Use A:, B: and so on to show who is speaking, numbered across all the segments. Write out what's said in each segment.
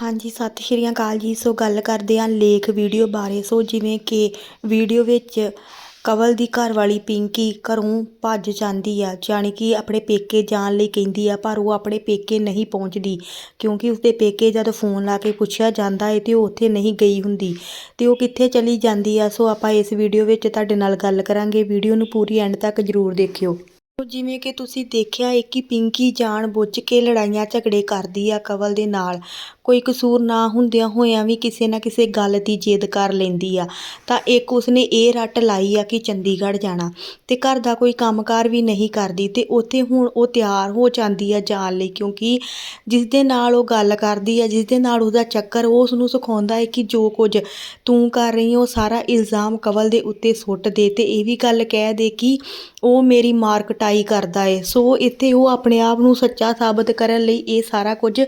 A: ਹਾਂਜੀ, ਸਤਿ ਸ਼੍ਰੀ ਅਕਾਲ ਜੀ। ਸੋ ਗੱਲ ਕਰਦੇ ਹਾਂ ਲੇਖ ਵੀਡੀਓ ਬਾਰੇ। ਸੋ ਜਿਵੇਂ ਕਿ ਵੀਡੀਓ ਵਿੱਚ ਕਵਲ ਦੀ ਘਰ ਵਾਲੀ ਪਿੰਕੀ ਘਰੋਂ ਭੱਜ ਜਾਂਦੀ ਆ, ਜਾਣੀ ਕਿ ਆਪਣੇ ਪੇਕੇ ਜਾਣ ਲਈ ਕਹਿੰਦੀ ਆ, ਪਰ ਉਹ ਆਪਣੇ ਪੇਕੇ ਨਹੀਂ ਪਹੁੰਚਦੀ, ਕਿਉਂਕਿ ਉਸਦੇ ਪੇਕੇ ਜਦ ਫੋਨ ਲਾ ਕੇ ਪੁੱਛਿਆ ਜਾਂਦਾ ਹੈ ਤੇ ਉਹ ਉੱਥੇ ਨਹੀਂ ਗਈ ਹੁੰਦੀ ਤੇ ਉਹ ਕਿੱਥੇ ਚਲੀ ਜਾਂਦੀ ਆ। ਸੋ ਆਪਾਂ ਇਸ ਵੀਡੀਓ ਵਿੱਚ ਤੁਹਾਡੇ ਨਾਲ ਗੱਲ ਕਰਾਂਗੇ। ਵੀਡੀਓ ਨੂੰ ਪੂਰੀ ਐਂਡ ਤੱਕ ਜ਼ਰੂਰ ਦੇਖਿਓ। ਸੋ ਜਿਵੇਂ ਕਿ ਤੁਸੀਂ ਦੇਖਿਆ ਹੈ ਕਿ ਪਿੰਕੀ ਜਾਣ ਬੁੱਝ ਕੇ ਲੜਾਈਆਂ ਝਗੜੇ ਕਰਦੀ ਆ ਕਵਲ ਦੇ ਨਾਲ। ਕੋਈ ਕਸੂਰ ਨਾ ਹੁੰਦਿਆਂ ਹੋਇਆਂ ਵੀ ਕਿਸੇ ਨਾ ਕਿਸੇ ਗੱਲ ਦੀ ਜਿੱਦ ਕਰ ਲੈਂਦੀ ਆ। ਤਾਂ ਇੱਕ ਉਸਨੇ ਇਹ ਰੱਟ ਲਾਈ ਆ ਕਿ ਚੰਡੀਗੜ੍ਹ ਜਾਣਾ ਤੇ ਘਰ ਦਾ ਕੋਈ ਕੰਮਕਾਰ ਵੀ ਨਹੀਂ ਕਰਦੀ ਤੇ ਉੱਥੇ ਹੁਣ ਉਹ ਤਿਆਰ ਹੋ ਜਾਂਦੀ ਆ ਜਾਣ ਲਈ ਕਿਉਂਕਿ ਜਿਸ ਦੇ ਨਾਲ ਉਹ ਗੱਲ ਕਰਦੀ ਆ, ਜਿਸ ਦੇ ਨਾਲ ਉਹਦਾ ਚੱਕਰ ਉਹ ਉਸ ਨੂੰ ਸਿਖਾਉਂਦਾ ਹੈ ਕਿ ਜੋ ਕੁਝ ਤੂੰ ਕਰ ਰਹੀ ਉਹ ਸਾਰਾ ਇਲਜ਼ਾਮ ਕਵਲ ਦੇ ਉੱਤੇ ਸੁੱਟ ਦੇ ਤੇ ਇਹ ਵੀ ਗੱਲ ਕਹਿ ਦੇ ਕਿ ਉਹ ਮੇਰੀ ਮਾਰ ਕਟਾਈ ਕਰਦਾ ਏ। ਸੋ ਇੱਥੇ ਉਹ ਆਪਣੇ ਆਪ ਨੂੰ ਸੱਚਾ ਸਾਬਤ ਕਰਨ ਲਈ ਇਹ ਸਾਰਾ ਕੁਝ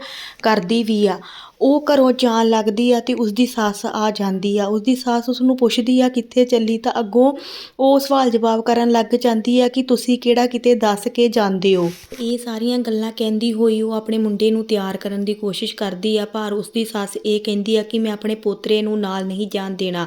A: ਕਰਦੀ ਵੀ ਆ। ਉਹ ਘਰੋਂ ਜਾਣ ਲੱਗਦੀ ਆ ਤੇ ਉਸਦੀ ਸੱਸ ਆ ਜਾਂਦੀ ਆ। ਉਸਦੀ ਸੱਸ ਉਸ ਨੂੰ ਪੁੱਛਦੀ ਆ, ਕਿੱਥੇ ਚੱਲੀ? ਤਾਂ ਅੱਗੋਂ ਉਹ ਸਵਾਲ ਜਵਾਬ ਕਰਨ ਲੱਗ ਜਾਂਦੀ ਆ ਕਿ ਤੁਸੀਂ ਕਿਹੜਾ ਕਿਤੇ ਦੱਸ ਕੇ ਜਾਂਦੇ ਹੋ। ਇਹ ਸਾਰੀਆਂ ਗੱਲਾਂ ਕਹਿੰਦੀ ਹੋਈ ਉਹ ਆਪਣੇ ਮੁੰਡੇ ਨੂੰ ਤਿਆਰ ਕਰਨ ਦੀ ਕੋਸ਼ਿਸ਼ ਕਰਦੀ ਆ, ਪਰ ਉਸਦੀ ਸੱਸ ਇਹ ਕਹਿੰਦੀ ਆ ਕਿ ਮੈਂ ਆਪਣੇ ਪੋਤਰੇ ਨੂੰ ਨਾਲ ਨਹੀਂ ਜਾਣ ਦੇਣਾ।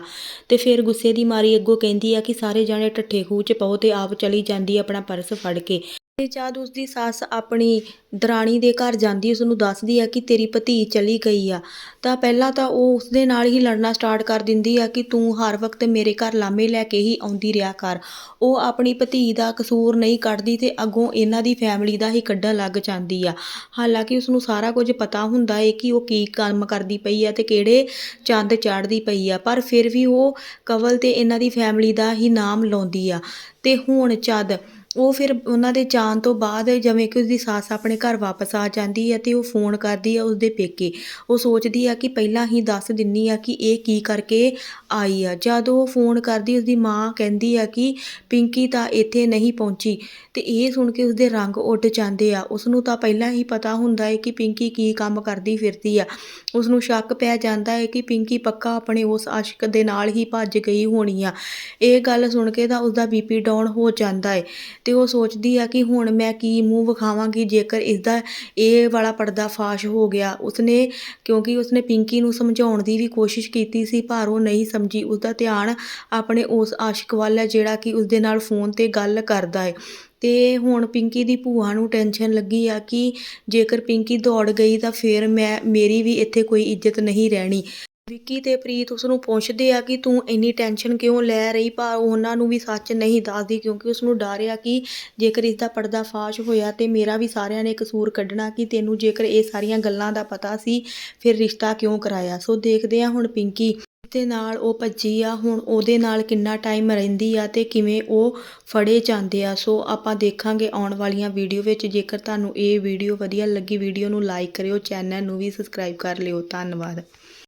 A: ਤੇ ਫਿਰ ਗੁੱਸੇ ਦੀ ਮਾਰੀ ਅੱਗੋਂ ਕਹਿੰਦੀ ਆ ਕਿ ਸਾਰੇ ਜਾਣੇ ਠੱਠੇ ਖੂਹ 'ਚ ਪਾਓ ਤੇ ਆਪ ਚਲੀ ਜਾਂਦੀ ਆ ਆਪਣਾ ਪਰਸ ਫੜ ਕੇ। ਤੇ ਜਦ ਉਸਦੀ ਸੱਸ ਆਪਣੀ ਦਰਾਣੀ ਦੇ ਘਰ ਜਾਂਦੀ ਉਸ ਨੂੰ ਦੱਸਦੀ ਆ ਕਿ ਤੇਰੀ ਭਤੀ ਚਲੀ ਗਈ ਆ। ਤਾਂ ਪਹਿਲਾਂ ਤਾਂ ਉਹ ਉਸਦੇ ਨਾਲ ਹੀ ਲੜਨਾ ਸਟਾਰਟ ਕਰ ਦਿੰਦੀ ਆ ਕਿ ਤੂੰ ਹਰ ਵਕਤ ਮੇਰੇ ਘਰ ਲਾਮੇ ਲੈ ਕੇ ਹੀ ਆਉਂਦੀ ਰਿਹਾ ਕਰ। ਉਹ ਆਪਣੀ ਭਤੀ ਦਾ ਕਸੂਰ ਨਹੀਂ ਕੱਢਦੀ ਤੇ ਅੱਗੋਂ ਇਹਨਾਂ ਦੀ ਫੈਮਿਲੀ ਦਾ ਹੀ ਕੱਢਣ ਲੱਗ ਜਾਂਦੀ ਆ। ਹਾਲਾਂਕਿ ਉਸ ਨੂੰ ਸਾਰਾ ਕੁਝ ਪਤਾ ਹੁੰਦਾ ਏ ਕਿ ਉਹ ਕੀ ਕੰਮ ਕਰਦੀ ਪਈ ਆ ਤੇ ਕਿਹੜੇ ਚੰਦ ਚਾੜਦੀ ਪਈ ਆ, ਪਰ ਫਿਰ ਵੀ ਉਹ ਕਵਲ ਤੇ ਇਹਨਾਂ ਦੀ ਫੈਮਿਲੀ ਦਾ ਹੀ ਨਾਮ ਲਾਉਂਦੀ ਆ। ਤੇ ਹੁਣ ਜਦ ਉਹ ਫਿਰ ਉਹਨਾਂ ਦੇ ਜਾਣ ਤੋਂ ਬਾਅਦ ਜਿਵੇਂ ਕਿ ਉਸਦੀ ਸੱਸ ਆਪਣੇ ਘਰ ਵਾਪਸ ਆ ਜਾਂਦੀ ਹੈ ਤੇ ਉਹ ਫੋਨ ਕਰਦੀ ਆ ਉਸਦੇ ਪੇਕੇ। ਉਹ ਸੋਚਦੀ ਆ ਕਿ ਪਹਿਲਾਂ ਹੀ ਦੱਸ ਦਿੰਨੀ ਆ ਕਿ ਇਹ ਕੀ ਕਰਕੇ ਆਈ ਆ। ਜਦ ਉਹ ਫੋਨ ਕਰਦੀ, ਉਸਦੀ ਮਾਂ ਕਹਿੰਦੀ ਆ ਕਿ ਪਿੰਕੀ ਤਾਂ ਇੱਥੇ ਨਹੀਂ ਪਹੁੰਚੀ ਤੇ ਇਹ ਸੁਣ ਕੇ ਉਸਦੇ ਰੰਗ ਉੱਡ ਜਾਂਦੇ ਆ। ਉਸ ਨੂੰ ਤਾਂ ਪਹਿਲਾਂ ਹੀ ਪਤਾ ਹੁੰਦਾ ਹੈ ਕਿ ਪਿੰਕੀ ਕੀ ਕੰਮ ਕਰਦੀ ਫਿਰਦੀ ਆ। ਉਸ ਨੂੰ ਸ਼ੱਕ ਪੈ ਜਾਂਦਾ ਹੈ ਕਿ ਪਿੰਕੀ ਪੱਕਾ ਆਪਣੇ ਉਸ ਆਸ਼ਿਕ ਦੇ ਨਾਲ ਹੀ ਭੱਜ ਗਈ ਹੋਣੀ ਆ। ਇਹ ਗੱਲ ਸੁਣ ਕੇ ਤਾਂ ਉਸਦਾ ਬੀਪੀ ਡਾਊਨ ਹੋ ਜਾਂਦਾ ਹੈ ਅਤੇ ਉਹ ਸੋਚਦੀ ਆ ਕਿ ਹੁਣ ਮੈਂ ਕੀ ਮੂੰਹ ਵਿਖਾਵਾਂਗੀ, ਜੇਕਰ ਇਸਦਾ ਇਹ ਵਾਲਾ ਪਰਦਾ ਫਾਸ਼ ਹੋ ਗਿਆ। ਉਸਨੇ, ਕਿਉਂਕਿ ਉਸਨੇ ਪਿੰਕੀ ਨੂੰ ਸਮਝਾਉਣ ਦੀ ਵੀ ਕੋਸ਼ਿਸ਼ ਕੀਤੀ ਸੀ, ਪਰ ਉਹ ਨਹੀਂ ਸਮਝੀ। ਉਸਦਾ ਧਿਆਨ ਆਪਣੇ ਉਸ ਆਸ਼ਿਕ ਵੱਲ ਹੈ, ਜਿਹੜਾ ਕਿ ਉਸਦੇ ਨਾਲ ਫੋਨ ਤੇ ਗੱਲ ਕਰਦਾ ਹੈ। ਤੇ ਹੁਣ ਪਿੰਕੀ ਦੀ ਭੂਆ ਨੂੰ ਟੈਨਸ਼ਨ ਲੱਗੀ ਆ ਕਿ ਜੇਕਰ ਪਿੰਕੀ ਦੌੜ ਗਈ ਤਾਂ ਫਿਰ ਮੈਂ, ਮੇਰੀ ਵੀ ਇੱਥੇ ਕੋਈ ਇੱਜ਼ਤ ਨਹੀਂ ਰਹਿਣੀ। ਵਿੱਕੀ ਤੇ ਪ੍ਰੀਤ ਉਸ ਨੂੰ ਪੁੱਛਦੇ ਆ ਕਿ ਤੂੰ ਇੰਨੀ ਟੈਨਸ਼ਨ ਕਿਉਂ ਲੈ ਰਹੀ? ਪਰ ਉਹਨਾਂ ਨੂੰ ਵੀ ਸੱਚ ਨਹੀਂ ਦੱਸਦੀ ਕਿਉਂਕਿ ਉਸ ਨੂੰ ਡਰ ਆ ਕਿ ਜੇਕਰ ਇਸ ਦਾ ਪਰਦਾ ਫਾਸ਼ ਹੋਇਆ ਤੇ ਮੇਰਾ ਵੀ ਸਾਰਿਆਂ ਨੇ ਕਸੂਰ ਕੱਢਣਾ ਕਿ ਤੈਨੂੰ ਜੇਕਰ ਇਹ ਸਾਰੀਆਂ ਗੱਲਾਂ ਦਾ ਪਤਾ ਸੀ, ਫਿਰ ਰਿਸ਼ਤਾ ਕਿਉਂ ਕਰਾਇਆ? ਸੋ ਦੇਖਦੇ ਆ ਹੁਣ ਪਿੰਕੀ ਦੇ ਨਾਲ ਉਹ ਭੱਜੀ ਆ। ਹੁਣ ਉਹਦੇ ਨਾਲ ਕਿੰਨਾ ਟਾਈਮ ਰਹਿੰਦੀ ਆ ਤੇ ਕਿਵੇਂ ਉਹ ਫੜੇ ਜਾਂਦੇ ਆ। ਸੋ ਆਪਾਂ ਦੇਖਾਂਗੇ ਆਉਣ ਵਾਲੀਆਂ ਵੀਡੀਓ ਵਿੱਚ। ਜੇਕਰ ਤੁਹਾਨੂੰ ਇਹ ਵੀਡੀਓ ਵਧੀਆ ਲੱਗੀ ਵੀਡੀਓ ਨੂੰ ਲਾਈਕ ਕਰਿਓ ਚੈਨਲ ਨੂੰ ਵੀ ਸਬਸਕ੍ਰਾਈਬ ਕਰ ਲਿਓ। ਧੰਨਵਾਦ।